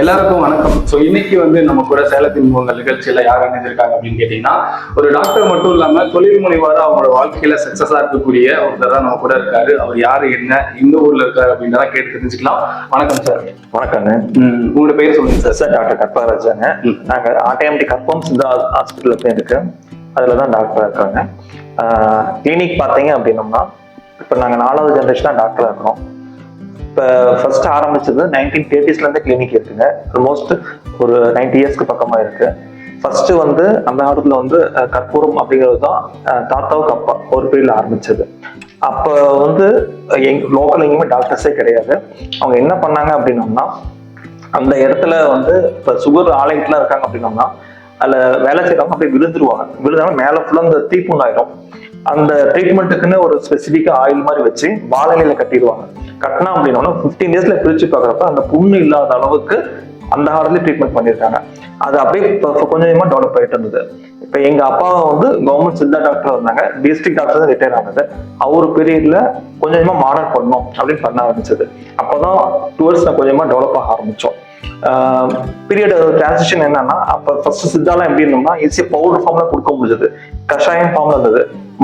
எல்லாருக்கும் வணக்கம். ஸோ இன்னைக்கு வந்து நம்ம கூட சேலத்தின் முகங்கள் நிகழ்ச்சியில யார் இணைஞ்சிருக்காங்க அப்படின்னு கேட்டீங்கன்னா ஒரு டாக்டர் மட்டும் இல்லாம தொழில் முனைவாரா அவங்களோட வாழ்க்கையில சக்சஸா இருக்கக்கூடிய ஒருத்தர் தான் நம்ம கூட இருக்காரு. அவர் யாரு என்ன இந்த ஊர்ல இருக்காரு அப்படின்றத கேட்டு தெரிஞ்சுக்கலாம். வணக்கம் சார். வணக்கங்க ம், உங்களோட பேர் சொல்லுங்க சார். சார் டாக்டர் கற்பகராஜாங்க ம். நாங்க ஆர்டிஎம்டி கற்பம் சித்தா ஹாஸ்பிட்டல் தான் இருக்கு அதுல தான் டாக்டர் இருக்காங்க. கிளினிக் பார்த்தீங்க அப்படின்னம்னா இப்போ நாங்கள் நாலாவது ஜென்ரேஷனாக டாக்டராக இருக்கிறோம் இப்போ ஃபர்ஸ்ட் ஆரம்பிச்சது நைன்டீன் தேர்ட்டிஸ்லேருந்து கிளினிக் இருக்குங்க. ஆல்மோஸ்ட் ஒரு நைன்டி இயர்ஸ்க்கு பக்கமாக இருக்கு. ஃபர்ஸ்ட் வந்து அந்த காலத்தில் வந்து கற்பூரம் அப்படிங்கிறது தான் தாத்தாவுக்கு அப்பா ஒரு பீரியட்ல ஆரம்பிச்சது. அப்போ வந்து எங் லோக்கல் எங்கேயுமே டாக்டர்ஸே கிடையாது. அவங்க என்ன பண்ணாங்க அப்படின்னோம்னா அந்த இடத்துல வந்து இப்போ சுகர் ஆலைட்லாம் இருக்காங்க அப்படின்னோம்னா அதில் வேலை செய்யறவங்க அப்படியே விழுந்துருவாங்க. விழுந்தாலும் மேலே ஃபுல்லாக அந்த தீப்புண்ணாயிரும் அந்த ட்ரீட்மெண்ட்டுக்குன்னு ஒரு ஸ்பெசிஃபிக்காக ஆயில் மாதிரி வச்சு வாழலையில கட்டிடுவாங்க. கட்டினா அப்படின்னா ஃபிஃப்டீன் டேஸ்ல பிரிச்சு பார்க்குறப்ப அந்த புண்ணு இல்லாத அளவுக்கு அந்த காலத்துல ட்ரீட்மெண்ட் பண்ணியிருக்காங்க. அது அப்படியே இப்ப கொஞ்சம் கொஞ்சமாக டெவலப் ஆயிட்டு இருந்தது. இப்போ எங்க அப்பா வந்து கவர்மெண்ட் சித்தா டாக்டர் இருந்தாங்க. டிஸ்ட்ரிக்ட் டாக்டர் தான் ரிட்டையர் ஆனது. அவர் பீரியட்ல கொஞ்சம் கொஞ்சமா மாடல் பண்ணணும் அப்படின்னு பண்ண ஆரம்பிச்சது. அப்போதான் டூவர்ஸ் கொஞ்சமா டெவலப் ஆக ஆரம்பிச்சோம். பீரியட் டிரான்சிஷன் என்னன்னா அப்ப ஃபர்ஸ்ட் சித்தாலாம் எப்படி இருந்தோம்னா ஈஸியாக பவுடர் ஃபார்ம்ல கொடுக்க முடிஞ்சது. கஷாயம் ஃபார்ம்ல இருந்தது.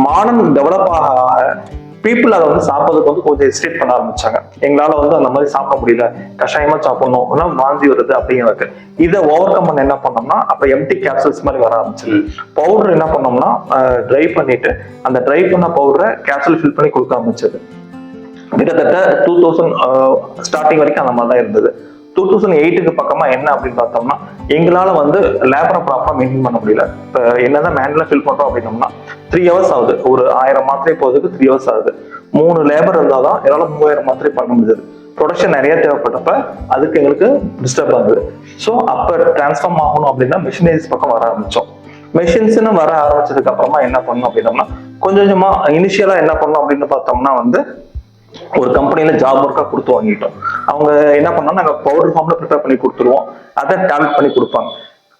மானம் டெவலப் ஆக பீப்புள் அதை வந்து சாப்பிட்றதுக்கு வந்து கொஞ்சம் எஸ்டேட் பண்ண ஆரம்பிச்சாங்க. எங்களால வந்து அந்த மாதிரி சாப்பிட முடியல. கஷாயமா சாப்பிடணும். ஆனா வாந்தி வருது அப்படிங்கிறது இதை ஓவர் கம் பண்ண என்ன பண்ணோம்னா அப்ப எம்டி கேப்சல்ஸ் மாதிரி வர ஆரம்பிச்சது. பவுடர் என்ன பண்ணோம்னா ட்ரை பண்ணிட்டு அந்த ட்ரை பண்ண பவுடரை கேப்சல் ஃபில் பண்ணி கொடுக்க ஆரம்பிச்சது. கிட்டத்தட்ட டூ தௌசண்ட் ஸ்டார்டிங் வரைக்கும் அந்த மாதிரி தான் இருந்தது. டூ தௌசண்ட் எயிட்டுக்கு பக்கமா என்ன அப்படின்னு பார்த்தோம்னா எங்களால வந்து லேபரை ப்ராப்பரா மெயின்டைன் பண்ண முடியல. இப்போ என்னதான் மேனுவலாக ஃபில் பண்றோம் அப்படின்னோம்னா த்ரீ ஹவர்ஸ் ஆகுது. ஒரு ஆயிரம் மாத்திரை போகிறதுக்கு த்ரீ ஹவர்ஸ் ஆகுது. மூணு லேபர் இருந்தால் தான் என்னால் மூவாயிரம் மாத்திரை பண்ண முடியுது ப்ரொடக்ஷன் நிறைய தேவைப்பட்டப்ப அதுக்கு எங்களுக்கு டிஸ்டர்ப் ஆகுது. ஸோ அப்போ டிரான்ஸ்ஃபார்ம் ஆகணும் அப்படின்னா மிஷினரிஸ் பக்கம் வர ஆரம்பித்தோம் மெஷின்ஸ்னு வர ஆரம்பிச்சதுக்கு அப்புறமா என்ன பண்ணோம் அப்படின்னோம்னா கொஞ்சம் கொஞ்சமா இனிஷியலா என்ன பண்ணோம் அப்படின்னு பார்த்தோம்னா வந்து ஒரு கம்பெனில ஜாப் ஒர்க்கா கொடுத்து வாங்கிட்டோம். அவங்க என்ன பண்ணா நாங்க பவுடர் ஃபார்ம்ல ப்ரிப்பேர் பண்ணி கொடுத்துருவோம். அதை டேப்லெட் பண்ணி கொடுப்பாங்க.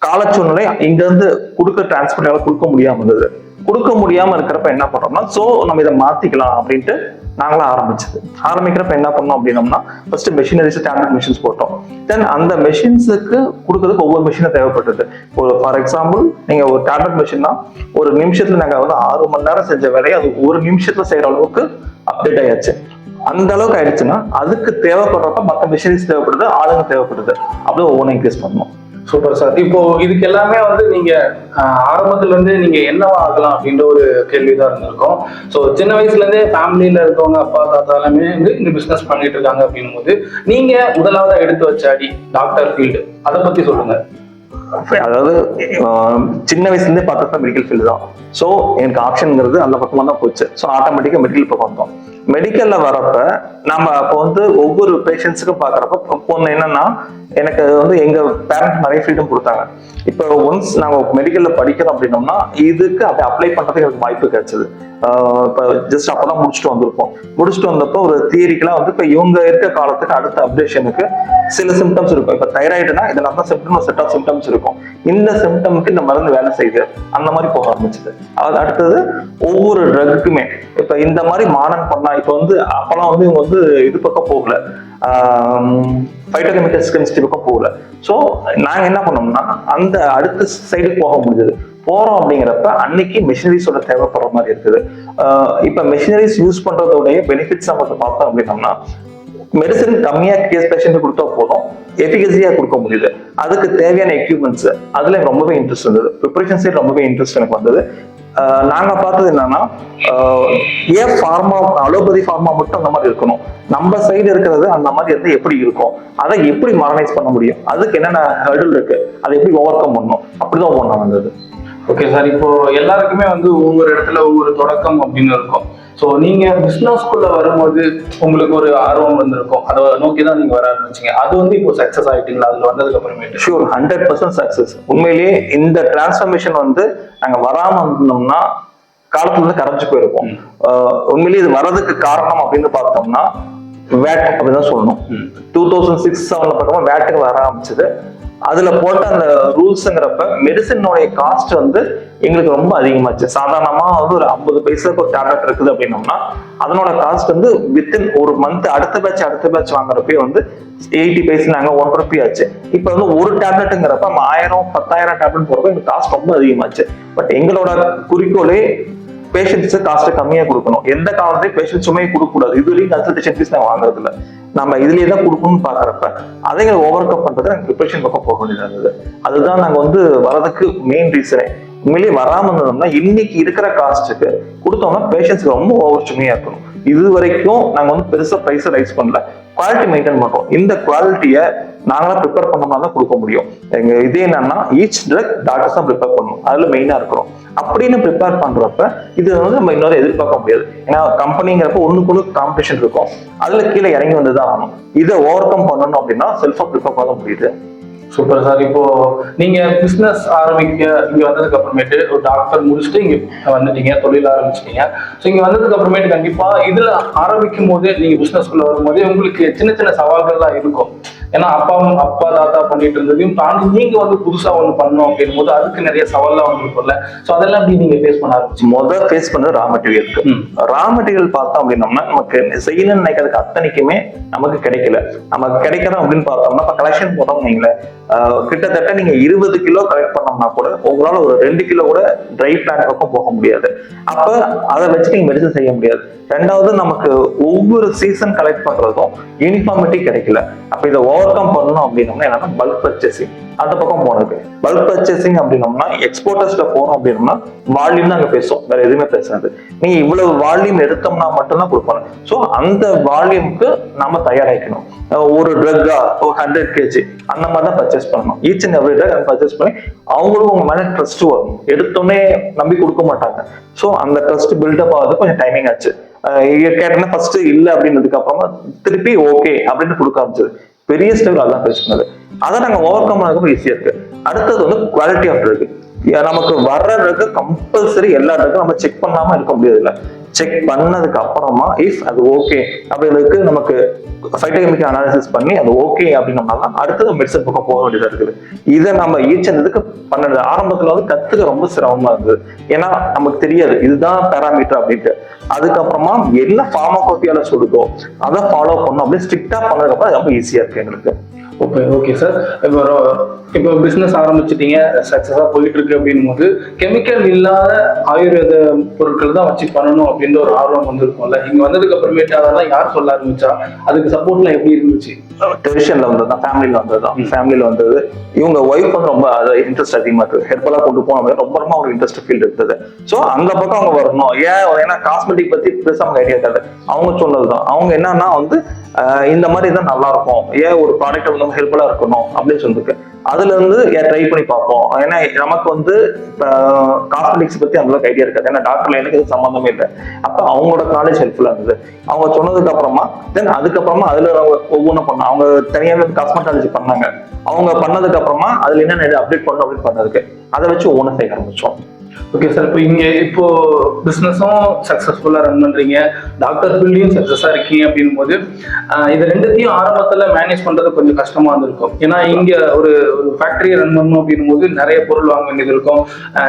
காலச்சூழ்நிலை இங்க இருந்து கொடுக்க டிரான்ஸ்போர்ட்டால கொடுக்க முடியாம இருந்தது. கொடுக்க முடியாம இருக்கிறப்ப என்ன பண்றோம்னா சோ நம்ம இதை மாத்திக்கலாம் அப்படின்ட்டு நாங்களும் ஆரம்பிச்சது. ஆரம்பிக்கிறப்ப என்ன பண்ணோம் அப்படின்னம்னா ஃபர்ஸ்ட் மெஷினரிஸ் ஸ்டாண்டர்ட் மிஷின்ஸ் போட்டோம். தென் அந்த மெஷின்ஸுக்கு கொடுக்கறதுக்கு ஒவ்வொரு மிஷினும் தேவைப்பட்டது. ஒரு ஃபார் எக்ஸாம்பிள் நீங்க ஒரு டேப்லெட் மிஷின்னா ஒரு நிமிஷத்துல நாங்க வந்து ஆறு மணி நேரம் செஞ்ச வேலையை அது ஒரு நிமிஷத்துல செய்யற அளவுக்கு அப்டேட் ஆயாச்சு அந்த அளவுக்கு ஆயிடுச்சுன்னா அதுக்கு தேவைப்படுறப்ப மற்ற மிஷினரிஸ் தேவைப்படுது ஆளுங்க தேவைப்படுது. அப்படியே ஒவ்வொன்றும் இன்க்ரீஸ் பண்ணணும். சூப்பர் சார் இப்போ இதுக்கு எல்லாமே வந்து நீங்க ஆரம்பத்துல இருந்து நீங்க என்னவா ஆகலாம் அப்படின்ற ஒரு கேள்விதான் இருந்திருக்கும். ஸோ சின்ன வயசுல இருந்தே ஃபேமிலியில இருக்கவங்க அப்பா தாத்தா எல்லாமே வந்து இந்த பிசினஸ் பண்ணிட்டு இருக்காங்க அப்படின்னும் போது நீங்க முதலாவதா எடுத்து வச்ச அடி டாக்டர் ஃபீல்டு அதை பத்தி சொல்லுங்க. அதாவது சின்ன வயசுல இருந்தே பார்த்தா மெடிக்கல் ஃபீல்டு தான். ஸோ எனக்கு ஆப்ஷன்ங்கிறது அந்த பக்கமா தான் போச்சு. ஸோ ஆட்டோமேட்டிக்கா மெடிக்கல் பக்கம் வந்தோம் மெடிக்கல்ல வரப்ப நம்ம அப்போ வந்து ஒவ்வொரு பேஷண்ட்ஸுக்கும் பாக்குறப்ப ஒன்று என்னன்னா எனக்கு வந்து எங்க பேரண்ட் நிறைய ஃப்ரீடம் கொடுத்தாங்க. இப்போ ஒன்ஸ் நாங்க மெடிக்கல்ல படிக்கிறோம் அப்படின்னோம்னா இதுக்கு அதை அப்ளை பண்றதுக்கு எனக்கு வாய்ப்பு கிடைச்சது. இப்போ ஜஸ்ட் அப்பதான் முடிச்சுட்டு வந்திருப்போம். முடிச்சுட்டு வந்தப்போ ஒரு தியரிக்கெல்லாம் வந்து இப்போ இவங்க இருக்க காலத்துக்கு அடுத்த அப்டேஷனுக்கு சில சிம்டம்ஸ் இருக்கும். இப்போ தைராய்டுனா இதெல்லாம் தான் சிம்டம் செட் ஆஃப் சிம்டம்ஸ் இருக்கும். இந்த சிம்டம்க்கு இந்த மருந்து வேலை செய்யுது. அந்த மாதிரி போக ஆரம்பிச்சது. அது அடுத்தது ஒவ்வொரு ட்ரக்குமே இப்போ இந்த மாதிரி மானம் பண்ணா இப்போ வந்து அப்பெல்லாம் வந்து இவங்க வந்து இது பக்கம் போகல. ஃபைட்டோகெமிக்கல்ஸ் கெமிஸ்ட்ரி பக்கம் போகல. ஸோ நாங்கள் என்ன பண்ணோம்னா அந்த அடுத்த சைடு போக முடிஞ்சது. போறோம் அப்படிங்கிறப்ப அன்னைக்கு மிஷினரிஸோட தேவைப்படுற மாதிரி இருக்குது. ஆஹ் இப்ப மிஷினரிஸ் யூஸ் பண்ணுறதோடைய பெனிஃபிட்ஸ் நம்ம பார்த்தோம் அப்படின்னோம்னா மெடிசன் கம்மியா கேஸ் பேஷண்ட் கொடுத்தா போதும். எஃபிகசியாக கொடுக்க முடியுது. அதுக்கு தேவையான எக்யூப்மெண்ட்ஸ் அதுல எனக்கு ரொம்பவே இன்ட்ரெஸ்ட் இருந்தது ப்ரிப்பரேஷன் சைடு ரொம்பவே இன்ட்ரெஸ்ட் எனக்கு வந்தது. ஆஹ் நாங்க பார்த்தது என்னன்னா ஆஹ் ஏன் ஃபார்மா அலோபதி ஃபார்மா மட்டும் அந்த மாதிரி இருக்கணும். நம்ம சைடு இருக்கிறது அந்த மாதிரி இருந்து எப்படி இருக்கும்? அதை எப்படி மாரனைஸ் பண்ண முடியும்? அதுக்கு என்னென்ன ஹெர்டில் இருக்கு? அதை எப்படி ஓவர் கம் பண்ணும் அப்படிதான் ஒவ்வொன்றா வந்தது ஓகே சார் இப்போ எல்லாருக்குமே வந்து ஒவ்வொரு இடத்துல ஒவ்வொரு தொடக்கம் அப்படின்னு இருக்கும். ஸோ நீங்க பிசினஸ்க்குள்ள வரும்போது உங்களுக்கு ஒரு ஆர்வம் வந்திருக்கும். அதை நோக்கி தான் நீங்க வர ஆரம்பிச்சீங்க. அது வந்து இப்போ சக்சஸ் ஆயிட்டீங்களா? அதுல வந்ததுக்கு அப்புறமேட்டு. ஷூர் ஹண்ட்ரட் பர்சன்ட் சக்சஸ் உண்மையிலேயே இந்த டிரான்ஸ்ஃபர்மேஷன் வந்து நாங்க வராம இருந்தோம்னா காலத்துல இருந்து கரைஞ்சு போயிருப்போம். ஆஹ் உண்மையிலேயே இது வர்றதுக்கு காரணம் அப்படின்னு பார்த்தோம்னா வேட் அப்படின்னு தான் சொல்லணும். டூ தௌசண்ட் சிக்ஸ் செவன்ல பக்கமா வேட்டுக்கு வர ஆரம்பிச்சது. அதுல போட்ட அந்த ரூல்ஸுங்கிறப்ப மெடிசனோடைய காஸ்ட் வந்து எங்களுக்கு ரொம்ப அதிகமாச்சு. சாதாரணமா வந்து ஒரு ஐம்பது பைசாக்கு ஒரு டேப்லெட் இருக்குது அப்படின்னோம்னா அதனோட காஸ்ட் வந்து வித்தின் ஒரு மந்த் அடுத்த பேட்ச் அடுத்த பேட்ச் வாங்குறப்பே வந்து எயிட்டி பைஸ் நாங்க ஒன் ருபி ஆச்சு. இப்போ வந்து ஒரு டேப்லெட்டுங்கிறப்ப ஆயிரம் பத்தாயிரம் டேப்லெட் போறப்ப எங்களுக்கு காஸ்ட் ரொம்ப அதிகமாச்சு. பட் எங்களோட குறிக்கோளே பேஷண்ட்ஸ் காஸ்ட் கம்மியா கொடுக்கணும். எந்த காலத்தையும் பேஷண்ட் சுமையை கொடுக்க கூடாது இது வரைக்கும் கன்சல்டேஷன் ஃபீஸ் நாங்க வாங்குறது இல்லை நம்ம இதுலேயே தான் கொடுக்கணும்னு பார்க்குறப்ப அதை ஓவர் கப் பண்ணுறது நாங்கள் ப்ரிப்பரேஷன் பக்கம் போக வேண்டியதாக இருந்தது. அதுதான் நாங்கள் வந்து வரதுக்கு மெயின் ரீசனே உண்மையிலேயே வராமல் இருந்தோம்னா இன்னைக்கு இருக்கிற காஸ்ட்டுக்கு கொடுத்தோம்னா பேஷண்ட்ஸ்க்கு ரொம்ப ஓவர் சுமையாக இருக்கணும். இது வரைக்கும் நாங்கள் வந்து பெருசாக ப்ரைஸை ரைஸ் பண்ணல. குவாலிட்டி மெயின்டைன் பண்ணுறோம் இந்த குவாலிட்டியை நாங்களாம் ப்ரிப்பேர் பண்ணோம்னா தான் கொடுக்க முடியும். எங்க இது என்னன்னா ஈச் ட்ரக் டாக்டர்ஸ் தான் ப்ரிப்பேர் பண்ணணும். அதுல மெயினா இருக்கிறோம் அப்படின்னு ப்ரிப்பேர் பண்றப்ப இது வந்து நம்ம இன்னொரு எதிர்பார்க்க முடியாது. ஏன்னா கம்பெனிங்கிறப்ப ஒண்ணுக்கு ஒண்ணு காம்படிஷன் இருக்கும். அதுல கீழே இறங்கி வந்து தான் ஆகணும். இதை ஓவர் கம் பண்ணணும் அப்படின்னா செல்ஃபா ப்ரிப்பேர் பண்ண முடியுது. சூப்பர் சார் இப்போ நீங்க பிசினஸ் ஆரம்பிக்க இங்க வந்ததுக்கு அப்புறமேட்டு ஒரு டாக்டர் முடிச்சுட்டு இங்க வந்துட்டீங்க தொழில் ஆரம்பிச்சிட்டீங்க. ஸோ இங்க வந்ததுக்கு அப்புறமேட்டு கண்டிப்பா இதுல ஆரம்பிக்கும் போது நீங்க பிசினஸ்குள்ள வரும்போது உங்களுக்கு சின்ன சின்ன சவால்கள்லாம் இருக்கும். ஏன்னா அப்பா அப்பா தாத்தா பண்ணிட்டு இருந்ததையும் தாண்டி நீங்க வந்து புதுசா ஒண்ணு பண்ணணும் அப்படின்னும் போது அதுக்கு நிறைய சவால்லாம் வந்துருக்கும்ல ஸோ அதெல்லாம் எப்படி நீங்க ஃபேஸ் பண்ண ஆரம்பிச்சு முதல் ஃபேஸ் பண்ணது ரா மெட்டீரியலுக்கு. ரா மெட்டீரியல் பார்த்தோம் அப்படின்னோம்னா நமக்கு செய்யணும்னு நினைக்கிறதுக்கு அத்தனைக்குமே நமக்கு கிடைக்கல. நமக்கு கிடைக்கணும் அப்படின்னு பார்த்தோம்னா இப்போ கலெக்ஷன் போட்டோம் ஆஹ் கிட்டத்தட்ட நீங்க இருபது கிலோ கலெக்ட் பண்ணோம்னா கூட உங்களால ஒரு ரெண்டு கிலோ கூட ட்ரை பிளான்ட் பக்கம் போக முடியாது. அப்ப அதை வச்சு நீங்க மெடிசன் செய்ய முடியாது. ரெண்டாவது நமக்கு ஒவ்வொரு சீசன் கலெக்ட் பண்றதும் யூனிஃபார்மிட்டி கிடைக்கல. அப்ப இதை ஓவர் கம் பண்ணணும் அப்படின்னோம்னா என்னன்னா பல்க் பர்ச்சேசிங் அந்த பக்கம் போனது. பல்க் பர்ச்சேசிங் அப்படின்னோம்னா எக்ஸ்போர்ட்டர்ஸ்ல போனோம் அப்படின்னோம்னா வால்யூம் தான் அங்க பேசும் வேற எதுவுமே பேசாது. நீங்க இவ்வளவு வால்யூம் எடுத்தோம்னா மட்டும்தான் கொடுப்பாங்க. ஸோ அந்த வால்யூம்க்கு நம்ம தயாராகிக்கணும். ஒரு ட்ரக்கா ஒரு ஹண்ட்ரட் கேஜி அந்த மாதிரி தான் பர்ச்சேஸ் பண்ணணும் each and every drug purchase பண்ணி அவங்களும் உங்க மேல ட்ரஸ்ட் வரும். எடுத்தோடனே நம்பி கொடுக்க மாட்டாங்க. ஸோ அந்த ட்ரஸ்ட் பில்டப் ஆகுது கொஞ்சம் டைமிங் ஆச்சு. அஹ் ஃபர்ஸ்ட் இல்ல அப்படின்றதுக்கு அப்புறமா திருப்பி ஓகே அப்படின்னு கொடுக்க ஆரம்பிச்சது. பெரிய ஸ்டெப் அதான் ஃபேஸ் அதை நாங்க ஓவர் கம் பண்ணதுக்கு ஈஸியா இருக்கு. அடுத்தது வந்து குவாலிட்டி ஆஃப் ட்ரக் நமக்கு வர்ற ட்ரக் கம்பல்சரி எல்லா ட்ரக்கும் நம்ம செக் பண்ணாம இருக்க முடியாது இல்ல செக் பண்ணதுக்கு அப்புறமா இஃப் அது ஓகே அப்படின்றதுக்கு நமக்கு சைட்டகமிக் அனாலிசிஸ் பண்ணி அது ஓகே அப்படின்னோம்னா தான் அடுத்தது மெடிசன் பக்கம் போக வேண்டியதாக இருக்குது. இதை நம்ம ஈச்சந்ததுக்கு பண்ணது ஆரம்பத்தில் வந்து கத்துக்க ரொம்ப சிரமமா இருந்தது. ஏன்னா நமக்கு தெரியாது இதுதான் பேராமீட்டர் அப்படின்ட்டு. அதுக்கப்புறமா என்ன ஃபார்மோகோபியால சொல்லுதோ அதை ஃபாலோ பண்ணோம் அப்படின்னு ஸ்ட்ரிக்டா பண்ணதுக்கப்புறம் அது ரொம்ப ஈஸியா இருக்கு எங்களுக்கு. ஓகே ஓகே சார் இப்போ இப்போ பிஸ்னஸ் ஆரம்பிச்சிட்டீங்க சக்ஸஸாக போயிட்டு இருக்கு அப்படின்னும் போது கெமிக்கல் இல்லாத ஆயுர்வேத பொருட்கள் தான் வச்சு பண்ணணும் அப்படின்ற ஒரு ஆர்வம் வந்திருக்கும்ல. இங்க வந்ததுக்கு அப்புறமேட்டு அதெல்லாம் யார் சொல்ல ஆரம்பிச்சா? அதுக்கு சப்போர்ட்லாம் எப்படி இருந்துச்சு? ட்ரெடிஷன்ல வந்தது தான் ஃபேமிலியில வந்தது தான் ஃபேமிலியில வந்தது. இவங்க ஒய்ஃப் வந்து ரொம்ப இன்ட்ரெஸ்ட் அதிகமா இருக்கு. ஹெர்பலா கொண்டு போன மாதிரி ரொம்ப ரொம்ப ஒரு இன்ட்ரெஸ்ட் ஃபீல்ட் இருந்தது. ஸோ அந்த பக்கம் அவங்க வரணும். ஏன் ஏன்னா காஸ்மெட்டிக் பத்தி பெருசா அவங்க ஐடியா இருக்காது அவங்க சொன்னதுதான். அவங்க என்னன்னா வந்து இந்த மாதிரி தான் நல்லா இருக்கும். ஏன் ஒரு ப்ராடக்ட் வந்து நம்ம ஹெல்ப்ஃபுல்லா இருக்கணும் அப்படின்னு சொல்லிருக்கு அதுல இருந்து ட்ரை பண்ணி பார்ப்போம். ஏன்னா நமக்கு வந்து காஸ்மெட்டிக்ஸ் பத்தி அந்த அளவுக்கு ஐடியா இருக்காது. ஏன்னா டாக்டர்ல எனக்கு இது சம்மந்தமே இல்லை. அப்ப அவங்களோட காலேஜ் ஹெல்ப்ஃபுல்லா இருந்தது. அவங்க சொன்னதுக்கு அப்புறமா தென் அதுக்கப்புறமா அதுல அவங்க ஒவ்வொன்றும் பண்ணாங்க அவங்க தனியாவே காஸ்மெட்டாலஜி பண்ணாங்க. அவங்க பண்ணதுக்கு அப்புறமா அதுல என்ன அப்டேட் பண்ணணும் அப்படின்னு பண்ணதுக்கு அதை வச்சு ஒவ்வொன்றும் செய்ய ஆரம்பிச்சோம். ஓகே சார் இப்போ இங்க இப்போ பிஸ்னஸும் சக்ஸஸ்ஃபுல்லாக ரன் பண்றீங்க. டாக்டர் ஃபீல்டையும் சக்ஸஸாக இருக்கீங்க அப்படின்னும் போது இது ரெண்டுத்தையும் ஆரம்பத்தில் மேனேஜ் பண்றது கொஞ்சம் கஷ்டமா இருந்திருக்கும். ஏன்னா இங்க ஒரு ஒரு ஃபேக்டரியை ரன் பண்ணணும் அப்படின்னும் போது நிறைய பொருள் வாங்க வேண்டியது இருக்கும்.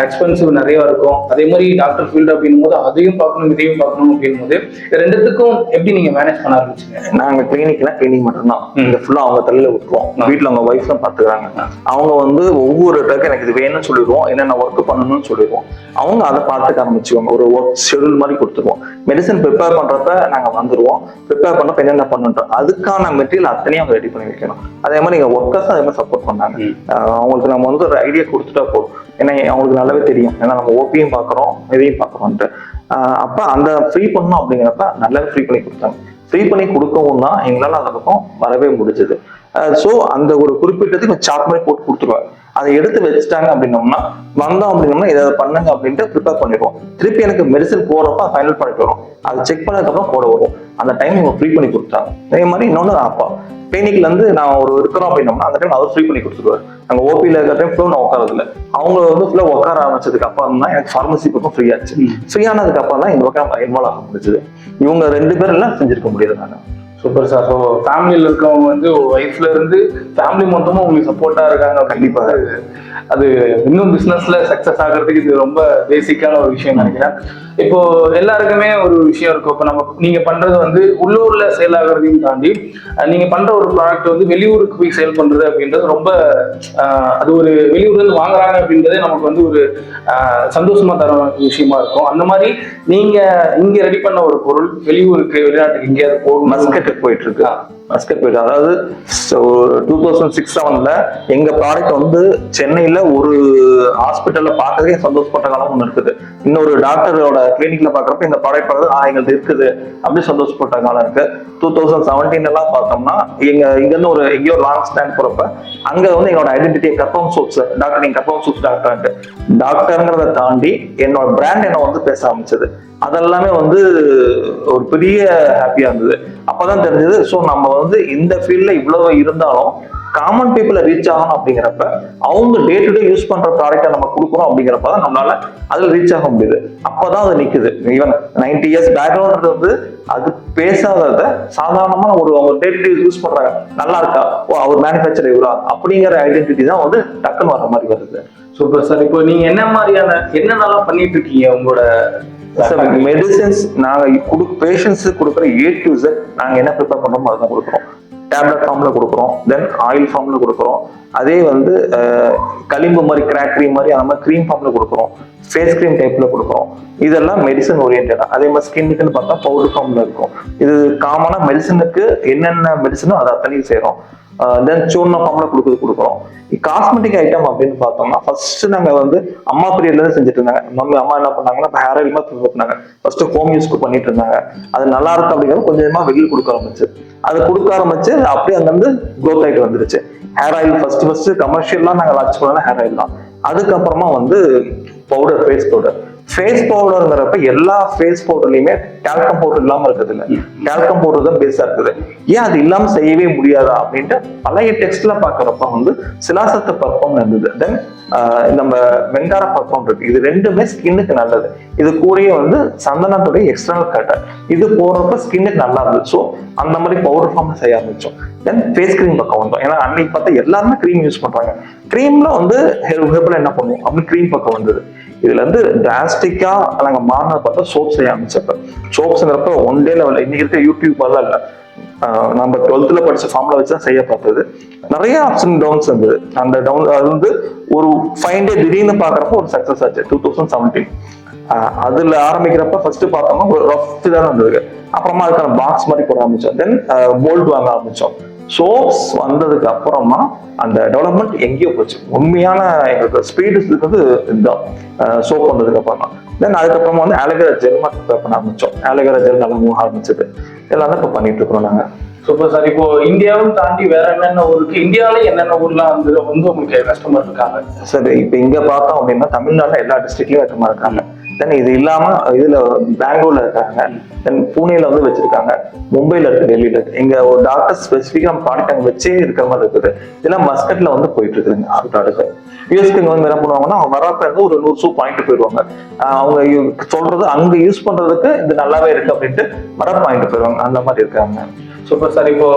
எக்ஸ்பென்சிவ் நிறைய இருக்கும். அதே மாதிரி டாக்டர் ஃபீல்டு அப்படின்னும் போது அதையும் பார்க்கணும் இதையும் பார்க்கணும் அப்படின்னும் போது ரெண்டுத்துக்கும் எப்படி நீங்க மேனேஜ் பண்ண ஆரம்பிச்சீங்க? நாங்க கிளினிக்னா கிளினிக் மட்டும்தான். இங்க ஃபுல்லா அவங்க தலையில விட்டுருவோம். வீட்டுல அவங்க ஒய்ஃப் தான் பாத்துக்கிறாங்க அவங்க வந்து ஒவ்வொரு ட்ரக் எனக்கு இது வேணும்னு சொல்லிடுவோம். என்னென்ன ஒர்க் பண்ணணும்னு சொல்லிடுவோம். அவங்க அதை பார்த்துக்க ஆரம்பிச்சுவாங்க ஒரு ஒர்க் ஷெடியூல் மாதிரி கொடுத்துருவோம். மெடிசன் ப்ரிப்பேர் பண்றப்ப நாங்க வந்துருவோம். ப்ரிப்பேர் பண்ணப்ப என்னென்ன பண்ணுன்றோம். அதுக்கான மெட்டீரியல் அத்தனையும் அவங்க ரெடி பண்ணி வைக்கணும். அதே மாதிரி எங்க ஒர்க்கர்ஸ் அதே மாதிரி சப்போர்ட் பண்ணாங்க. அவங்களுக்கு நம்ம வந்து ஒரு ஐடியா கொடுத்துட்டா போதும். ஏன்னா அவங்களுக்கு நல்லாவே தெரியும். ஏன்னா நம்ம ஓபியும் பார்க்குறோம் இதையும் பார்க்குறோன்ட்டு அப்ப அந்த ஃப்ரீ பண்ணணும் அப்படிங்கிறப்ப நல்லாவே ஃப்ரீ பண்ணி கொடுத்தாங்க. ஃப்ரீ பண்ணி கொடுக்கவும் தான் எங்களால் அந்த பக்கம் வரவே முடிஞ்சது. ஸோ அந்த ஒரு குறிப்பிட்டதுக்கு சார்ட் மாதிரி போட்டு கொடுத்துருவாங்க அதை எடுத்து வச்சுட்டாங்க அப்படின்னோம்னா வந்தோம் அப்படின்னோம்னா இதை பண்ணுங்க அப்படின்ட்டு ப்ரிப்பேர் பண்ணிடுவோம். திருப்பி எனக்கு மெடிசன் போறப்ப ஃபைனல் பண்ணிட்டு வரும் அதை செக் பண்ணதுக்கப்புறம் போட வரும். அந்த டைம் இவங்க ஃப்ரீ பண்ணி கொடுத்தாங்க அதே மாதிரி இன்னொன்று அப்பா கிளினிக்ல இருந்து நான் ஒரு இருக்கிறோம் அப்படின்னோம்னா அந்த டைம் அவர் ஃப்ரீ பண்ணி கொடுத்துருவாரு. அங்க ஓபியில் இருக்கிற டைம் ஃபுல்லாக நான் உட்காரதில்ல அவங்க வந்து ஃபுல்லாக உட்கார ஆரம்பிச்சதுக்கு அப்புறம் தான் எனக்கு ஃபார்மசி பக்கம் ஃப்ரீ ஆச்சு. ஃப்ரீ ஆனதுக்கு அப்புறம் தான் இந்த பக்கம் இன்வால்வ் ஆக முடிஞ்சது. இவங்க ரெண்டு பேரும் எல்லாம் செஞ்சிருக்க முடியாது நான் சூப்பர் சார் ஸோ ஃபேமிலியில் இருக்கவங்க வந்து ஒய்ஃப்ல இருந்து ஃபேமிலி மொத்தமும் உங்களுக்கு சப்போர்ட்டா இருக்காங்க. கண்டிப்பா. அது இன்னும் பிசினஸ்ல சக்சஸ் ஆகிறதுக்கு இது ரொம்ப பேசிக்கான ஒரு விஷயம் நினைக்கிறேன். இப்போ எல்லாருக்குமே ஒரு விஷயம் இருக்கும். இப்போ நம்ம நீங்க பண்றது வந்து உள்ளூர்ல சேல் ஆகுறதையும் தாண்டி நீங்க பண்ற ஒரு ப்ராடக்ட் வந்து வெளியூருக்கு போய் சேல் பண்றது அப்படின்றது ரொம்ப அது ஒரு வெளியூர்ல இருந்து வாங்குறாங்க அப்படின்றதே நமக்கு வந்து ஒரு சந்தோஷமா தர விஷயமா இருக்கும். அந்த மாதிரி நீங்க இங்க ரெடி பண்ண ஒரு பொருள் வெளியூருக்கு வெளிநாட்டுக்கு எங்கேயாவது போகணும் மஸ்கட்டுக்கு போயிட்டு இருக்கு. மஸ்கட் போயிட்டு அதாவது டூ தௌசண்ட் சிக்ஸ் செவன்ல எங்க ப்ராடக்ட் வந்து சென்னையில ஒரு ஹாஸ்பிட்டல்ல பார்க்கறதுக்கே சந்தோஷப்பட்ட காலம் ஒன்று இருக்குது. இன்னொரு டாக்டரோட கிளினிக்ல பாக்குறப்ப இந்த ப்ராடக்ட் பார்க்கறது ஆ எங்களுக்கு இருக்குது அப்படி சந்தோஷப்பட்ட காலம் இருக்கு. டூ தௌசண்ட் செவன்டீன் எல்லாம் பார்த்தோம்னா எங்க இங்க இருந்து ஒரு எங்கேயோ லாங் ஸ்டாண்ட் போறப்ப அங்க வந்து எங்களோட ஐடென்டிட்டி கப்பம் சூப்ஸ் டாக்டர் நீங்க கப்பம் சூப்ஸ் டாக்டர் டாக்டர்ங்கிறத தாண்டி என்னோட பிராண்ட் என்ன வந்து பேச ஆரம்பிச்சது. அதெல்லாமே வந்து ஒரு பெரிய ஹாப்பியா இருந்தது. அப்பதான் தெரிஞ்சது ஸோ நம்ம வந்து இந்த ஃபீல்ட்ல இவ்வளவு இருந்தாலும் காமன் பீப்புளை ரீச் ஆகணும் அப்படிங்கிறப்ப அவங்க டே டு டே யூஸ் பண்ற ப்ராடக்ட்டை நம்ம கொடுக்குறோம் அப்படிங்கிறப்ப தான் நம்மளால அதில் ரீச் ஆக முடியுது. அப்பதான் அது நிக்குது. ஈவன் நைன்டி இயர்ஸ் பேக்ரவுண்ட் வந்து அது பேசாதத சாதாரணமா ஒரு அவங்க டே டு டே யூஸ் பண்றாங்க நல்லா இருக்கா? ஓ அவர் மேனுஃபேக்சர் இவரா அப்படிங்கிற ஐடென்டிட்டி தான் வந்து டக்குன்னு வர மாதிரி வருது. சூப்பர் சார் இப்போ நீங்க என்ன மாதிரியான என்னென்னலாம் பண்ணிட்டு இருக்கீங்க உங்களோட மெடிசன்ஸ் நாங்கள் கொடு பேஷண்ட்ஸுக்கு கொடுக்குற ஏ டு இசட் நாங்கள் என்ன ப்ரிப்பேர் பண்றோமோ அதுதான் கொடுக்குறோம். டேப்லெட் ஃபார்மில் கொடுக்குறோம். தென் ஆயில் ஃபார்மில் கொடுக்குறோம். அதே வந்து களிம்பு மாதிரி கிராக் க்ரீம் மாதிரி அந்த மாதிரி க்ரீம் ஃபார்மில் கொடுக்குறோம். ஃபேஸ் க்ரீம் டைப்பில் கொடுக்குறோம். இதெல்லாம் மெடிசன் ஓரியன்டாக அதே மாதிரி ஸ்கின்னுக்குன்னு பார்த்தா பவுடர் ஃபார்ம்ல இருக்கும். இது காமனாக மெடிசனுக்கு என்னென்ன மெடிசனோ அதை அத்தனையும் செய்கிறோம் தென் சூர்ண ஃபார்ம்ல கொடுக்குறது கொடுக்குறோம். காஸ்மெட்டிக் ஐட்டம் அப்படின்னு பார்த்தோம்னா ஃபர்ஸ்ட் நாங்க வந்து அம்மா பீரியட்ல இருந்து செஞ்சுட்டு இருந்தாங்க. மம்மி அம்மா என்ன பண்ணாங்கன்னா ஹேர் ஆயில் ப்ரிஃபர் பண்ணாங்க ஃபர்ஸ்ட் ஹோம் யூஸ்க்கு பண்ணிட்டு இருந்தாங்க. அது நல்லா இருக்கு அப்படிங்கிறது கொஞ்சமா வெளியில் கொடுக்க ஆரம்பிச்சு. அது கொடுக்க ஆரம்பிச்சு அப்படியே அங்கிருந்து க்ரோத் ஆயிட்டு வந்துருச்சு. ஹேர் ஆயில் ஃபர்ஸ்ட் ஃபர்ஸ்ட் கமர்ஷியல்லாம் நாங்க லான்ச் பண்ணலாம் ஹேர் ஆயில் தான். அதுக்கப்புறமா வந்து பவுடர் ஃபேஸ் பவுடர் ஃபேஸ் பவுடருங்கிறப்ப எல்லா ஃபேஸ் பவுடர்லயுமே டால்கம் பவுடர் இல்லாம இருக்குது இல்ல டால்கம் பவுடர் தான் பேஸா இருக்குது. ஏன் அது இல்லாம செய்யவே முடியாதா அப்படின்ட்டு பழைய டெக்ஸ்ட்ல பாக்குறப்ப வந்து சிலாசத்து பர்ஃபார்ம் இருந்தது. தென் நம்ம வெங்கார பர்ஃபார்ம் இருக்கு. இது ரெண்டுமே ஸ்கின்னுக்கு நல்லது. இது கூடயே வந்து சந்தனத்துடைய எக்ஸ்டர்னல் கட்டர் இது போடுறப்ப ஸ்கின்னுக்கு நல்லா இருந்தது ஸோ அந்த மாதிரி பவுடர் ஃபார்ம் செய்ய ஆரம்பிச்சோம். தென் ஃபேஸ் க்ரீம் பக்கம் வந்தோம். ஏன்னா அன்னைக்கு பார்த்தா எல்லாருமே க்ரீம் யூஸ் பண்றாங்க. க்ரீம்ல வந்து ஹெர்பல் என்ன பண்ணுவோம் அப்படின்னு க்ரீம் பக்கம் வந்தது. இதுல இருந்து டிராஸ்டிக்கா நாங்க மாறினது பார்த்தா சோப் செய்ய ஆரம்பிச்சப்ப சோப்ஸ்ங்கிறப்ப ஒன் டே லெவல் இன்னைக்கு இருக்க யூடியூப் எல்லாம் இல்ல. நம்ம டுவெல்த்ல படிச்ச ஃபார்ம்ல வச்சு தான் செய்ய பார்த்தது. நிறைய அப்ஸ் அண்ட் டவுன்ஸ் இருந்தது. அந்த டவுன் அது வந்து ஒரு ஃபைவ் டே திடீர்னு பாக்குறப்ப ஒரு சக்சஸ் ஆச்சு. டூ தௌசண்ட் செவன்டீன் அதுல ஆரம்பிக்கிறப்ப ஃபர்ஸ்ட் பார்த்தோம்னா ஒரு ரஃப் தான் இருந்தது. அப்புறமா அதுக்கான பாக்ஸ் மாதிரி போட ஆரம்பிச்சோம். தென் போல்ட் வாங்க ஆரம்பிச்சோம். சோப்ஸ் வந்ததுக்கு அப்புறமா அந்த டெவலப்மெண்ட் எங்கேயோ போச்சு. உண்மையான எங்களுக்கு ஸ்பீடு இருக்கிறது இதுதான் சோப் வந்ததுக்கு அப்புறமா. தென் அதுக்கப்புறமா வந்து ஆலோவேரா ஜெல் ப்ரிப்பேர் பண்ண ஆரம்பிச்சோம். ஆலோவேரா ஜெல் நல்லா மூவ் ஆரம்பிச்சது. எல்லாம் தான் இப்போ பண்ணிட்டு இருக்கிறோம் நாங்க. சூப்பர் சார் இப்போ இந்தியாவும் தாண்டி வேற என்னென்ன ஊருக்கு இந்தியாவில என்னென்ன ஊர்லாம் வந்து வந்து உங்களுக்கு கஸ்டமர் இருக்காங்க? சரி இப்போ இங்க பார்த்தோம் அப்படின்னா தமிழ்நாட்டுல எல்லா டிஸ்ட்ரிக்ட்லயும் இருக்கமா இருக்காங்க. தென் இது இல்லாம இதுல பெங்களூர்ல இருக்காங்க. தென் புனேல வந்து வச்சிருக்காங்க. மும்பைல இருக்கு டெல்லியில இருக்கு. இங்க ஒரு டாக்டர் ஸ்பெசிஃபிக்கா நம்ம ப்ராடக்ட் அங்க வச்சே இருக்கிற மாதிரி இருக்குது. இதெல்லாம் மஸ்கட்ல வந்து போயிட்டு இருக்குதுங்க ஆறு ப்ராடக்ட் யூஎஸ்க்கு வந்து என்ன பண்ணுவாங்கன்னா அவங்க வரப்ப இருந்து ஒரு நூறு சூப் பாயிண்ட் போயிடுவாங்க. அவங்க சொல்றது அங்க யூஸ் பண்றதுக்கு இது நல்லாவே இருக்கு அப்படின்ட்டு வர பாயிண்ட் போயிடுவாங்க. அந்த மாதிரி இருக்காங்க. சூப்பர் சார் இப்போ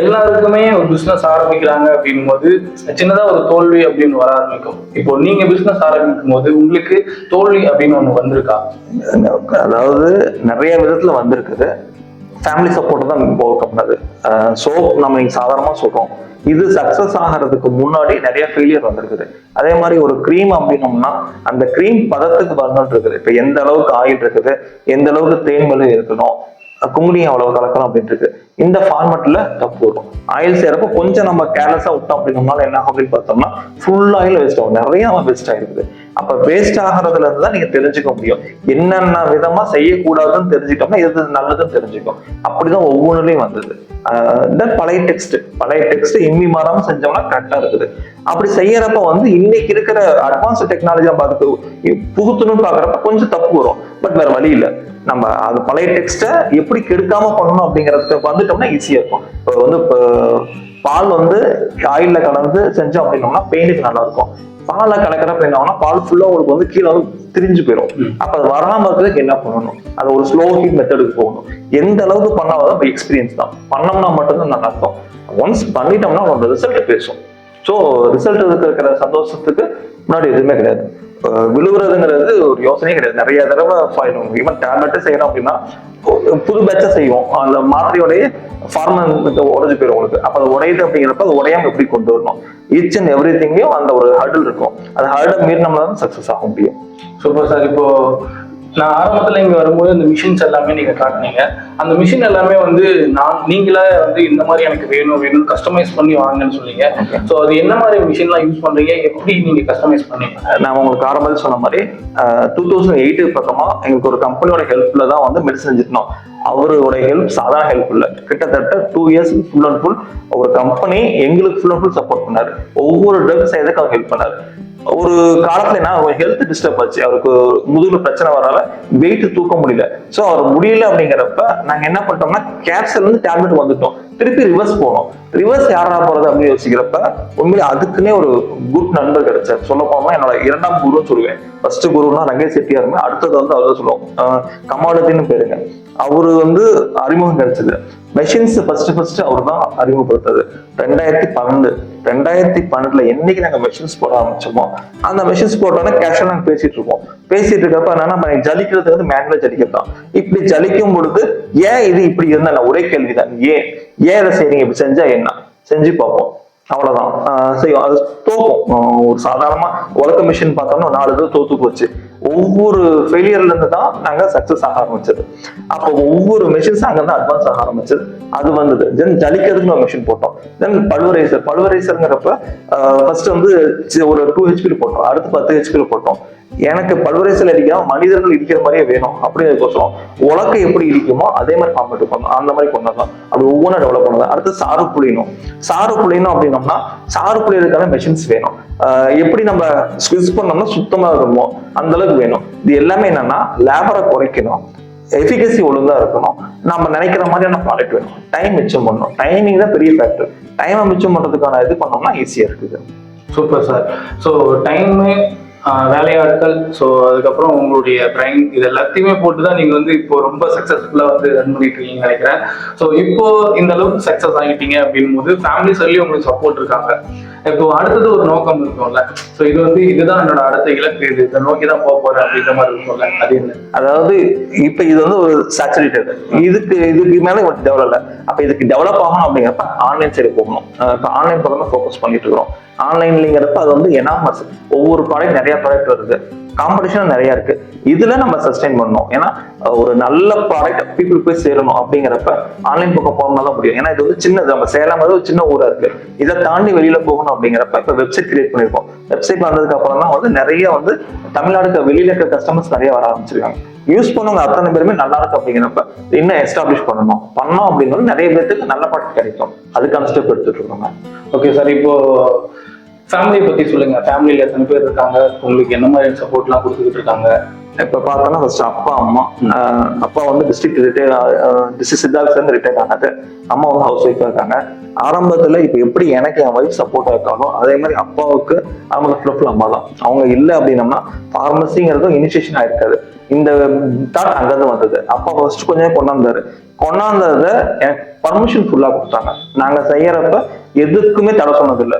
எல்லாருக்குமே ஒரு பிசினஸ் ஆரம்பிக்கிறாங்க அப்படின்னும் போது சின்னதா ஒரு தோல்வி அப்படின்னு வர ஆரம்பிக்கும். இப்போ நீங்க பிசினஸ் ஆரம்பிக்கும் போது உங்களுக்கு தோல்வி அப்படின்னு ஒண்ணு வந்திருக்கா? அதாவது நிறைய விதத்துல வந்திருக்குது. ஃபேமிலி சப்போர்ட் தான் ஓவர் கம் பண்ணது ஸோ நம்ம நீங்க சாதாரணமா சொல்றோம். இது சக்சஸ் ஆகிறதுக்கு முன்னாடி நிறைய ஃபெயிலியர் வந்திருக்குது. அதே மாதிரி ஒரு க்ரீம் அப்படின்னோம்னா அந்த க்ரீம் பதத்துக்கு வரணும்னு இருக்குது. இப்போ எந்த அளவுக்கு ஆயில் இருக்குது எந்த அளவுக்கு தேன்மலை இருக்கணும் குங்குடி அவ்வளவு கலக்கணும் அப்படின்னு இருக்கு. இந்த ஃபார்மட்ல தப்பு வரும் ஆயில் செய்யறப்போ கொஞ்சம் நம்ம கேர்லெஸ்ஸா விட்டோம் அப்படின்னோம்னால என்ன அப்படின்னு பார்த்தோம்னா ஃபுல் ஆயில் வேஸ்ட் ஆகும். நிறைய நம்ம வேஸ்ட் ஆயிருக்குது. அப்ப வேஸ்ட் ஆகிறதுல இருந்து தான் நீங்க தெரிஞ்சுக்க முடியும். என்னென்ன விதமா செய்யக்கூடாதுன்னு தெரிஞ்சுக்கிட்டோம்னா எது நல்லதுன்னு தெரிஞ்சுக்கும். அப்படிதான் ஒவ்வொன்றுலையும் வந்தது. இந்த பழைய டெக்ஸ்ட் பழைய டெக்ஸ்ட் இம்மி மாறாம செஞ்சோம்னா கரெக்டா இருக்குது. அப்படி செய்யறப்ப வந்து இன்னைக்கு இருக்கிற அட்வான்ஸ் டெக்னாலஜி பார்த்து புகுத்தணும்னு பாக்குறப்ப கொஞ்சம் தப்பு வரும். பட் வேற வழி இல்லை. நம்ம அது பழைய டெக்ஸ்ட்டை எப்படி கெடுக்காம பண்ணணும் அப்படிங்கறதுக்கு வந்துட்டோம்னா ஈஸியா இருக்கும். இப்போ வந்து பால் வந்து ஆயில்ல கலந்து செஞ்சோம் அப்படின்னோம்னா பெயினுக்கு நல்லா இருக்கும். பாலை கலக்கிறப்ப என்ன ஆகும்னா பால் ஃபுல்லா உங்களுக்கு வந்து கீழே வந்து திரிஞ்சு போயிடும். அப்ப அது வராம இருக்கிறதுக்கு என்ன பண்ணணும்? அது ஒரு ஸ்லோ ஹீட் மெத்தடுக்கு போகணும். எந்த அளவுக்கு பண்ணாதான் எக்ஸ்பீரியன்ஸ் தான். பண்ணோம்னா மட்டும்தான் நல்லா இருக்கும் ஒன்ஸ் பண்ணிட்டோம்னா அவனோட ரிசல்ட் பேசும். ஸோ ரிசல்ட் இருக்கிற சந்தோஷத்துக்கு முன்னாடி எதுவுமே கிடையாது. விழுவுறதுங்கிறது ஒரு யோசனையே கிடையாது. நிறைய தடவை ஃபைலும் ஈவன் டேப்லெட்டே செய்யணும் அப்படின்னா புது பேட்சை செய்வோம். அந்த மாத்திரையோடைய ஃபார்மன் உடஞ்சு போயிடும் உங்களுக்கு. அப்போ அது உடையுது அப்படிங்கிறப்ப அது உடையாம எப்படி கொண்டு வரணும்? ஈச் அண்ட் எவ்ரி திங்கையும் அந்த ஒரு ஹர்டில் இருக்கும். அந்த ஹர்டை மீறினோம்னா தான் சக்ஸஸ் ஆக முடியும். சூப்பர் சார் இப்போ நான் ஆரம்பத்துல இங்க வரும்போது இந்த மிஷின்ஸ் எல்லாமே நீங்க காட்டுனீங்க. அந்த மிஷின் எல்லாமே வந்து நான் நீங்களே வந்து இந்த மாதிரி எனக்கு வேணும் வேணும் கஸ்டமைஸ் பண்ணி வாங்கன்னு சொன்னீங்க. ஸோ அது என்ன மாதிரி மிஷின்லாம் யூஸ் பண்றீங்க? எப்படி நீங்க கஸ்டமைஸ் பண்ணீங்க? நான் உங்களுக்கு ஆரம்பத்தில் சொன்ன மாதிரி டூ தௌசண்ட் எயிட்டு பக்கமா எங்களுக்கு ஒரு கம்பெனியோட ஹெல்ப்ல தான் வந்து மெடிசன் செஞ்சிருந்தோம். அவரோட ஹெல்ப் சாதாரண ஹெல்ப் இல்லை. கிட்டத்தட்ட two years full and full ஒரு கம்பெனி எங்களுக்கு ஃபுல் அண்ட் ஃபுல் சப்போர்ட் பண்ணாரு. ஒவ்வொரு ட்ரக் செய்யறதுக்கு அவர் ஹெல்ப் பண்ணாரு. ஒரு காலத்துல என்ன ஹெல்த் டிஸ்டர்ப் ஆச்சு. அவருக்கு முதுகுல பிரச்சனை வரால வெயிட் தூக்க முடியல. சோ அவர் முடியல அப்படிங்கிறப்ப நாங்க என்ன பண்ணிட்டோம்னா கேப்சல் இருந்து டேப்லெட் வந்துட்டோம். திருப்பி ரிவர்ஸ் போனோம். ரிவர்ஸ் யாரா போறது அப்படின்னு யோசிக்கிறப்ப உண்மையிலே அதுக்குன்னே ஒரு குட் நண்பர் கிடைச்சார். சொல்ல போனா என்னோட இரண்டாம் குருன்னு சொல்லுவேன். ஃபர்ஸ்ட் குருனா ரங்கேஷ் செட்டியாருமே அடுத்தது வந்து அவர் சொல்லுவோம் கமாலத்தின்னு பேருங்க. அவரு வந்து அறிமுகம் கிடைச்சது. மெஷின்ஸ் ஃபர்ஸ்ட் ஃபர்ஸ்ட் அவர் தான் அறிமுகப்படுத்தது. ரெண்டாயிரத்தி பன்னெண்டு. ரெண்டாயிரத்தி பன்னெண்டுல என்னைக்கு நாங்க மெஷின்ஸ் போட ஆரம்பிச்சோமோ அந்த மெஷின்ஸ் போட்டோன்னே கேஷுவல் நாங்க பேசிட்டு இருக்கோம் பேசிட்டு இருக்கப்ப என்னன்னா நம்ம ஜலிக்கிறது வந்து மேனுவலா ஜலிக்கிறது தான் இப்படி ஜலிக்கும் பொழுது ஏன் இது இப்படி இருந்தா ஒரே கேள்விதான். ஏன்? ஏன் இதை செய்றீங்க? இப்படி செஞ்சா என்ன? செஞ்சு பார்ப்போம். அவ்வளவுதான். ஆஹ் செய்யும் அது தோக்கும். ஒரு சாதாரணமா உலக மிஷின் பார்த்தோம்னா நாலு இது தோத்து போச்சு. ஒவ்வொரு ஃபெயிலியர்ல இருந்து தான் நாங்க சக்சஸ் ஆக ஆரம்பிச்சது. அப்போ ஒவ்வொரு மெஷின்ஸ் அங்க தான் அட்வான்ஸ் ஆக ஆரம்பிச்சது. அது வந்தது. தென் ஜலிக்கிறதுக்கு ஒரு மிஷின் போட்டோம். தென் பழுவரைசர் பழுவரைசருங்கிறப்ப ஃபர்ஸ்ட் வந்து ஒரு டூ ஹெச்பியில் போட்டோம். அடுத்து பத்து ஹெச்பியில் போட்டோம். எனக்கு பல்வரைசல் அடிக்காம மனிதர்கள் இடிக்கிற மாதிரியே வேணும். அப்படிங்கிறதுக்கோசரம் உலக்கை எப்படி இடிக்குமோ அதே மாதிரி ஃபார்மேட் பண்ணணும் அந்த மாதிரி கொண்டு வரலாம் அப்படி ஒவ்வொன்றும் டெவலப் பண்ணலாம். அடுத்து சாறு புளியணும் சாறு புளியணும் அப்படின்னோம்னா சாறு புளியறதுக்கான மெஷின்ஸ் வேணும். எப்படி நம்ம ஸ்விட்ச் பண்ணோம்னா சுத்தமா இருக்குமோ அந்த அளவுக்கு வேணும். இது எல்லாமே என்னன்னா லேபரை குறைக்கணும். எஃபிகசி ஒழுங்கா இருக்கணும். நம்ம நினைக்கிற மாதிரியான ப்ராடக்ட் வேணும். டைம் மிச்சம் பண்ணணும். டைமிங் தான் பெரிய ஃபேக்டர் டைமை மிச்சம் பண்ணுறதுக்கான இது பண்ணோம்னா ஈஸியா இருக்குது. சூப்பர் சார் ஸோ டைமு வேலையாட்கள். ஸோ அதுக்கப்புறம் உங்களுடைய பிரைன் இது எல்லாத்தையுமே போட்டு தான் நீங்கள் வந்து இப்போ ரொம்ப சக்ஸஸ்ஃபுல்லாக வந்து ரன் பண்ணிட்டு இருக்கீங்கன்னு நினைக்கிறேன். ஸோ இப்போ இந்த அளவுக்கு சக்ஸஸ் ஆகிட்டீங்க அப்படின் போது ஃபேமிலி சொல்லி உங்களுக்கு சப்போர்ட் இருக்காங்க. இப்போ அடுத்தது ஒரு நோக்கம் இருக்கும்ல. ஸோ இது வந்து இதுதான் என்னோட அடுத்த இலக்கு. இது இதை நோக்கி தான் போக போறேன் அப்படின்ற மாதிரி இருக்கும்ல. அது என்ன? அதாவது இப்போ இது வந்து ஒரு சேச்சுரேட்டட் இதுக்கு இதுக்கு மேலே டெவலப் இல்லை. அப்ப இதுக்கு டெவலப் ஆகணும் அப்படிங்கிறப்ப ஆன்லைன் சைடு போகணும். இப்போ ஆன்லைன் பக்கம் தான் ஃபோக்கஸ் பண்ணிட்டு இருக்கிறோம். ஆன்லைன்லங்கிறப்ப அது வந்து எனாமஸ் ஒவ்வொரு ப்ராடக்ட் நிறைய ப்ராடக்ட் வருது. காம்படிஷன் நிறைய இருக்கு. இதுல நம்ம சஸ்டைன் பண்ணணும். ஏன்னா ஒரு நல்ல ப்ராடக்ட் பீப்புள் போய் சேரணும் அப்படிங்கிறப்ப ஆன்லைன் பக்கம் போகணும்னா தான் முடியும். ஏன்னா இது வந்து சின்னது. நம்ம சேலம் ஒரு சின்ன ஊரா இருக்கு. இதை தாண்டி வெளியில போகணும் அப்படிங்கிறப்ப இப்ப வெப்சைட் கிரியேட் பண்ணிருக்கோம். வெப்சைட் வந்ததுக்கு அப்புறம் தான் வந்து நிறைய வந்து தமிழ்நாடுக்கு வெளியில இருக்க கஸ்டமர்ஸ் நிறைய வர ஆரம்பிச்சிருக்காங்க. யூஸ் பண்ணவங்க அத்தனை பேருமே நல்லா இருக்கு அப்படிங்கிறப்ப இன்னும் எஸ்டாப்ளிஷ் பண்ணணும். பண்ணோம் அப்படிங்கிறது நிறைய பேருக்கு நல்ல ப்ராடக்ட் கிடைக்கும். அதுக்கான ஸ்டெப் எடுத்துட்டு இருக்கோங்க ஓகே சார் இப்போ ஃபேமிலியை பற்றி சொல்லுங்க. ஃபேமிலியில் எத்தனை பேர் இருக்காங்க? உங்களுக்கு என்ன மாதிரி சப்போர்ட்லாம் கொடுத்துக்கிட்டு இருக்காங்க? இப்ப பார்த்தோம்னா ஃபர்ஸ்ட் அப்பா அம்மா. அப்பா வந்து டிஸ்ட்ரிக்ட் ரிட்டையர் டிஸ்ட்ரிக்ட் சித்தார்த் சேர்ந்து ரிட்டையர் ஆனது அம்மா வந்து ஹவுஸ் ஒய்ஃபா இருக்காங்க. ஆரம்பத்துல இப்ப எப்படி எனக்கு என் ஒய்ஃப் சப்போர்ட்டா இருக்காங்களோ அதே மாதிரி அப்பாவுக்கு ஆரம்பத்துல ஃபுல் அம்மா தான். அவங்க இல்லை அப்படின்னம்னா ஃபார்மசிங்கிறதும் இனிஷியேஷன் ஆயிருக்காது. இந்த தாட் அங்கிருந்து வந்தது. அப்பா ஃபர்ஸ்ட் கொஞ்சம் கொண்டாந்தாரு. கொண்டாந்ததை எனக்கு பர்மிஷன் ஃபுல்லா கொடுத்தாங்க. நாங்க செய்யறப்ப எதுக்குமே தடை சொன்னதில்லை.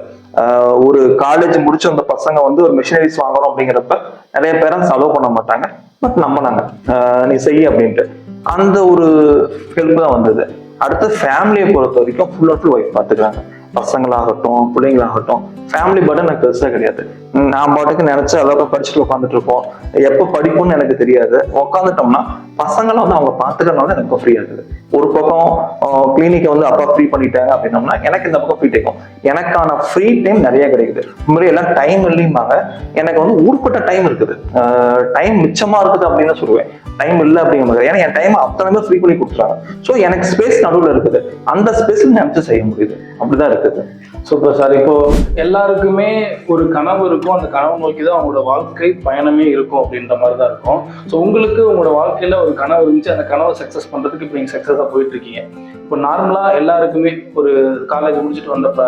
ஒரு காலேஜ் முடிச்ச அந்த பசங்க வந்து ஒரு மிஷினரிஸ் வாங்குறோம் அப்படிங்கிறப்ப நிறைய பேரண்ட்ஸ் அலோவ் பண்ண மாட்டாங்க. பட் நம்பினாங்க. ஆஹ் நீ செய் அப்படின்ட்டு. அந்த ஒரு ஹெல்ப் தான் வந்தது. அடுத்து ஃபேமிலியை பொறுத்த வரைக்கும் ஃபுல் அண்ட் ஃபுல் ஒய்ஃப் பார்த்துக்கிறாங்க. பசங்களாகட்டும் பிள்ளைங்களாகட்டும் ஃபேமிலி பர்டன் எனக்கு பெருசாக கிடையாது. நான் பாட்டுக்கு நினைச்ச அளவுக்கு படிச்சுட்டு உட்காந்துட்டு இருப்போம் எப்போ படிப்போம்னு எனக்கு தெரியாது. உட்காந்துட்டோம்னா பசங்களை வந்து அவங்க பார்த்துக்கறனால எனக்கு ஃப்ரீ இருக்குது. ஒரு பக்கம் கிளினிக்கை வந்து அப்பா ஃப்ரீ பண்ணிட்டாங்க அப்படின்னம்னா எனக்கு இந்த பக்கம் ஃப்ரீ டைம் எனக்கான ஃப்ரீ டைம் நிறைய கிடைக்குது. முன்னாடி எல்லாம் டைம் இல்லைம்பாங்க. எனக்கு வந்து ஊர்பட்ட டைம் இருக்குது. டைம் மிச்சமா இருக்குது அப்படின்னு சொல்லுவேன். டைம் இல்லை அப்படிங்கிற மாதிரி. ஏன்னா என் டைம் அத்தனை பேர் ஃப்ரீ பண்ணி கொடுத்துறாங்க ஸோ எனக்கு ஸ்பேஸ் நடுவில் இருக்குது. அந்த ஸ்பேஸில் நினைச்சு செய்ய முடியுது. அப்படிதான் இருக்குது. சூப்பர் சார் இப்போ எல்லாருக்குமே ஒரு கனவு இருக்கும். அந்த கனவு நோக்கி தான் அவங்களோட வாழ்க்கை பயணமே இருக்கும் அப்படின்ற மாதிரி தான் இருக்கும். ஸோ உங்களுக்கு உங்களோட வாழ்க்கையில ஒரு கனவு இருந்துச்சு. அந்த கனவை சக்ஸஸ் பண்றதுக்கு இப்போ நீங்கள் சக்ஸஸாக போயிட்டு இருக்கீங்க. இப்போ நார்மலாக எல்லாருக்குமே ஒரு காலேஜ் முடிச்சுட்டு வந்தப்ப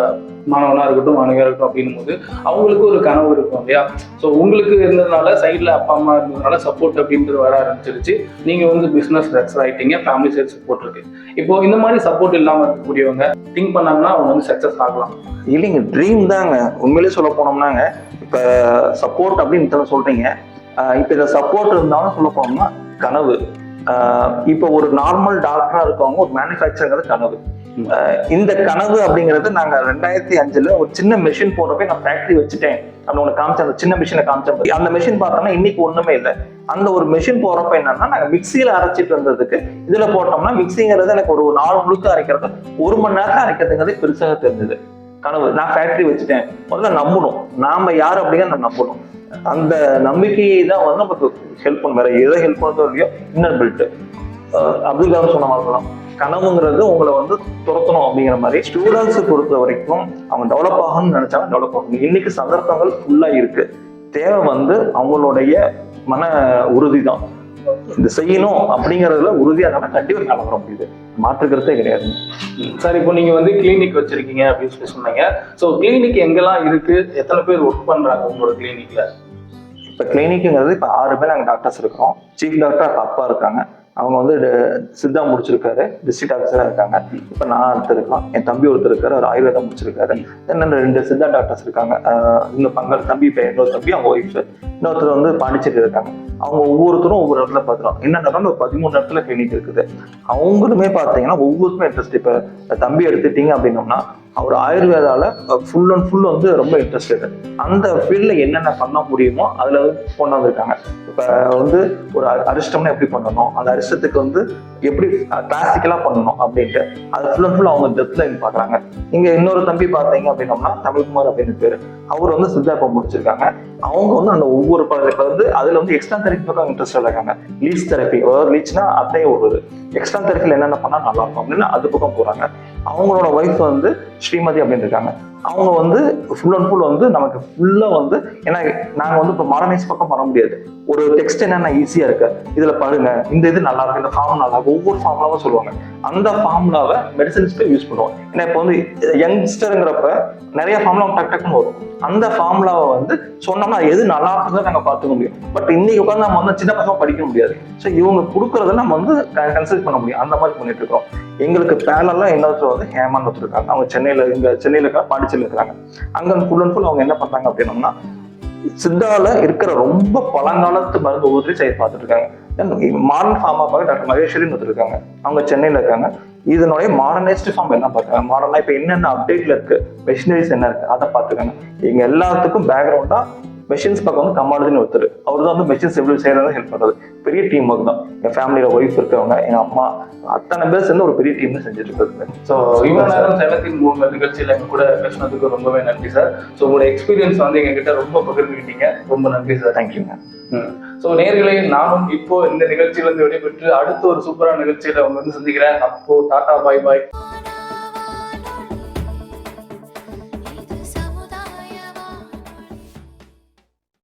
மாணவனாக இருக்கட்டும் மாணவியாக இருக்கட்டும் அப்படின்னும் போது அவங்களுக்கு ஒரு கனவு இருக்கும் இல்லையா? ஸோ உங்களுக்கு இருந்ததுனால சைடில் அப்பா அம்மா இருந்ததுனால சப்போர்ட் அப்படின்றது வர ஆரம்பிச்சிருச்சு. நீங்கள் வந்து பிஸ்னஸ் சக்ஸஸ் ஆகிட்டீங்க ஃபேமிலி சைடு சப்போர்ட் இருக்கு. இப்போ இந்த மாதிரி சப்போர்ட் இல்லாமல் இருக்கக்கூடியவங்க திங்க் பண்ணாங்கன்னா அவங்க வந்து சக்ஸஸ் ஆகலாம். இல்லைங்க ட்ரீம் தாங்க. உண்மையிலேயே சொல்ல போனோம்னாங்க. இப்போ சப்போர்ட் அப்படின்னு சொல்கிறீங்க இப்போ ஆஹ் இந்த சப்போர்ட் இருந்தாலும் சொல்ல போனோம்னா கனவு. இப்போ ஒரு நார்மல் டாக்டரா இருக்கவங்க ஒரு மேனுஃபேக்சருங்கிறது கனவு. இந்த கனவு அப்படிங்கிறது நாங்க ரெண்டாயிரத்தி அஞ்சுல ஒரு சின்ன மிஷின் போறப்ப நான் ஃபேக்டரி வச்சுட்டேன். அப்படின்னு உனக்கு காமிச்சேன் அந்த சின்ன மிஷினை காமிச்சேன் அந்த மிஷின் பார்த்தோம்னா இன்னைக்கு ஒண்ணுமே இல்லை. அந்த ஒரு மிஷின் போறப்ப என்னன்னா நாங்க மிக்சியில அரைச்சிட்டு இருந்ததுக்கு இதுல போட்டோம்னா மிக்சிங்கிறது எனக்கு ஒரு நாலு முழுக்க அரைக்கிறது. ஒரு மணி நேரத்தை அரைக்கிறதுங்கிறது பெருசாக தெரிஞ்சது. கனவு. நான் ஃபேக்டரி வச்சுட்டேன். முதல்ல நம்பணும். நாம யார் அப்படிங்கிறத நம்பணும். அந்த நம்பிக்கையை தான் வந்து நமக்கு ஹெல்ப் பண்ணும். வேற எதை ஹெல்ப் பண்ணுறதோ இல்லையோ இன்னர் பில்ட் அப்துல் கலாம் சொன்ன மாதிரி தான் கனவுங்கிறது உங்களை வந்து துரத்தணும் அப்படிங்கிற மாதிரி ஸ்டூடெண்ட்ஸை பொறுத்த வரைக்கும் அவங்க டெவலப் ஆகணும்னு நினைச்சாலும் டெவலப் ஆகணும் இன்னைக்கு சந்தர்ப்பங்கள் ஃபுல்லா இருக்கு. தேவை வந்து அவங்களுடைய மன உறுதி தான் இந்த செய்யணும் அப்படிங்கறதுல உறுதியா இருந்தாலும் கண்டிப்பா மேல வர முடியுது. மாற்றுக்கிறதே கிடையாது. சார் இப்போ நீங்க வந்து கிளினிக் வச்சிருக்கீங்க அப்படின்னு சொல்லி சொன்னீங்க. ஸோ கிளினிக் எங்கெல்லாம் இருக்கு? எத்தனை பேர் ஒர்க் பண்றாங்க உங்களோட கிளினிக்ல இப்போ கிளினிக்குங்கிறது இப்போ ஆறு பேர் நாங்கள் டாக்டர்ஸ் இருக்கோம் சீஃப் டாக்டர் அப்பா இருக்காங்க. அவங்க வந்து சித்தா முடிச்சிருக்காரு டிஸ்ட்ரிக்ட் ஆஃபீஸராக இருக்காங்க. இப்போ நான் ஒருத்தர் இருக்கான் என் தம்பி ஒருத்தர் இருக்காரு அவர் ஆயுர்வேதம் முடிச்சிருக்காரு. தென் ரெண்டு சித்தா டாக்டர்ஸ் இருக்காங்க. இந்த இன்னும் பங்கல் தம்பி இப்போ இன்னொரு தம்பி அவங்க ஒய்ஃப் இன்னொருத்தர் வந்து பாண்டிச்சேரி இருக்காங்க. அவங்க ஒவ்வொருத்தரும் ஒவ்வொரு இடத்துல பார்த்துருவோம் என்ன ஒரு பதிமூணு இடத்துல கிளினிக் இருக்குது. அவங்களுமே பார்த்தீங்கன்னா ஒவ்வொருத்தரும் இன்ட்ரெஸ்ட் இப்போ தம்பி எடுத்துட்டீங்க அப்படின்னோம்னா அவர் ஆயுர்வேதாவில் ஃபுல் அண்ட் ஃபுல் வந்து ரொம்ப இன்ட்ரெஸ்டட் அந்த ஃபீல்டில் என்னென்ன பண்ண முடியுமோ அதில் கொண்டு வந்திருக்காங்க. இப்போ வந்து ஒரு அ- அரிஷ்டம்னா எப்படி பண்ணணும்? அந்த அரிஷ்டத்துக்கு வந்து எப்படி கிளாசிக்கலாக பண்ணணும் அப்படின்ட்டு. அது ஃபுல் அண்ட் ஃபுல் அவங்க டெப்த்ல பார்க்குறாங்க. இங்கே இன்னொரு தம்பி பார்த்தீங்க அப்படின்னோம்னா தமிழ்குமார் அப்படின்னு பேர். அவர் வந்து சித்தாப்பா முடிச்சிருக்காங்க. அவங்க வந்து அந்த ஒவ்வொரு இப்போ வந்து அதில் வந்து எக்ஸ்ட்ரா தெரப்பி பக்கம் இன்ட்ரெஸ்ட் இருக்காங்க. லீச் தெரப்பி அதாவது லீச்னா அதே ஒரு எக்ஸ்ட்ரா தெரப்பியில் என்னென்ன பண்ணால் நல்லா இருக்கும் அப்படின்னு அது பக்கம் போகிறாங்க அவங்களோட ஒய்ஃப் வந்து ஸ்ரீமதி அப்படின்னு இருக்காங்க. அவங்க வந்து ஃபுல் அண்ட் ஃபுல் வந்து நமக்கு ஃபுல்லாக வந்து ஏன்னா நாங்கள் வந்து இப்போ மாடர்னைஸ் பக்கம் பண்ண முடியாது. ஒரு டெக்ஸ்ட் என்னென்ன ஈஸியாக இருக்கு. இதில் பாருங்க இந்த இது நல்லா இருக்கு இந்த ஃபார்ம் நல்லா இருக்கு. ஒவ்வொரு ஃபார்முலாவும் சொல்லுவாங்க. அந்த ஃபார்முலாவை மெடிசன்ஸ்க்கு யூஸ் பண்ணுவோம். ஏன்னா இப்போ வந்து யங்ஸ்டருங்கிறப்ப நிறைய ஃபார்முலா டக் டக்குன்னு வரும். அந்த ஃபார்முலாவை வந்து சொன்னோம்னா எது நல்லா இருக்குன்னு நாங்கள் பார்த்துக்க முடியும். பட் இன்னைக்கு உட்காந்து நம்ம வந்து சின்ன பசங்க படிக்க முடியாது. ஸோ இவங்க கொடுக்குறத நம்ம வந்து கன்சல்ட் பண்ண முடியும். அந்த மாதிரி பண்ணிட்டு இருக்கோம் எங்களுக்கு பேனல்லாம் இன்னொருத்தர் வந்து ஹேமான் ஒருத்தர் இருக்காங்க. அவங்க சென்னையில சென்னையில் சென்னையில இருக்க பாண்டிச்சேரியில் இருக்கிறாங்க. அங்க ஃபுல் அண்ட் ஃபுல் அவங்க என்ன பண்றாங்க அப்படின்னோம்னா சித்தால இருக்கிற ரொம்ப பழங்காலத்து மருந்து ஊதிரி செய்ய பார்த்துட்டு இருக்காங்க மாடர்ன் ஃபார்மா பார்க்க டாக்டர் மகேஸ்வரின்னு ஒருத்தர் இருக்காங்க. அவங்க சென்னையில இருக்காங்க. இதனுடைய மாடர்னைஸ்ட் ஃபார்ம் என்ன பார்க்குறாங்க? மாடர்னா இப்போ என்னென்ன அப்டேட்ல இருக்கு? மெஷினரிஸ் என்ன இருக்கு? அதை பார்த்துக்காங்க. இங்க எல்லாத்துக்கும் பேக்ரவுண்டா மெஷின்ஸ் பக்கம் வந்து கமாடுதுன்னு ஒருத்தர் அவர் தான் வந்து மெஷின்ஸ் எப்படி செய்யறது ஹெல்ப் பண்றது. பெரிய டீம் ஒர்க் தான். என் ஃபேமிலியில ஒய்ஃப் இருக்கவங்க எங்க அம்மா அத்தனை பேர் சேர்ந்து ஒரு பெரிய டீம் செஞ்சுட்டு இருக்காரு ஸோ இவ்வளோ நேரம் சேலத்தின் மூணு நிகழ்ச்சியில் எங்க கூட பேசினதுக்கு ரொம்பவே நன்றி சார் ஸோ உங்களோட எக்ஸ்பீரியன்ஸ் வந்து எங்ககிட்ட ரொம்ப பகிர்ந்துக்கிட்டீங்க ரொம்ப நன்றி சார் தேங்க்யூங்க ஸோ நேர்களை நானும் இப்போ இந்த நிகழ்ச்சியிலிருந்து விடைபெற்று அடுத்த ஒரு சூப்பரான நிகழ்ச்சியில உங்க வந்து சந்திக்கிறேன். அப்போ டாடா பாய் பாய்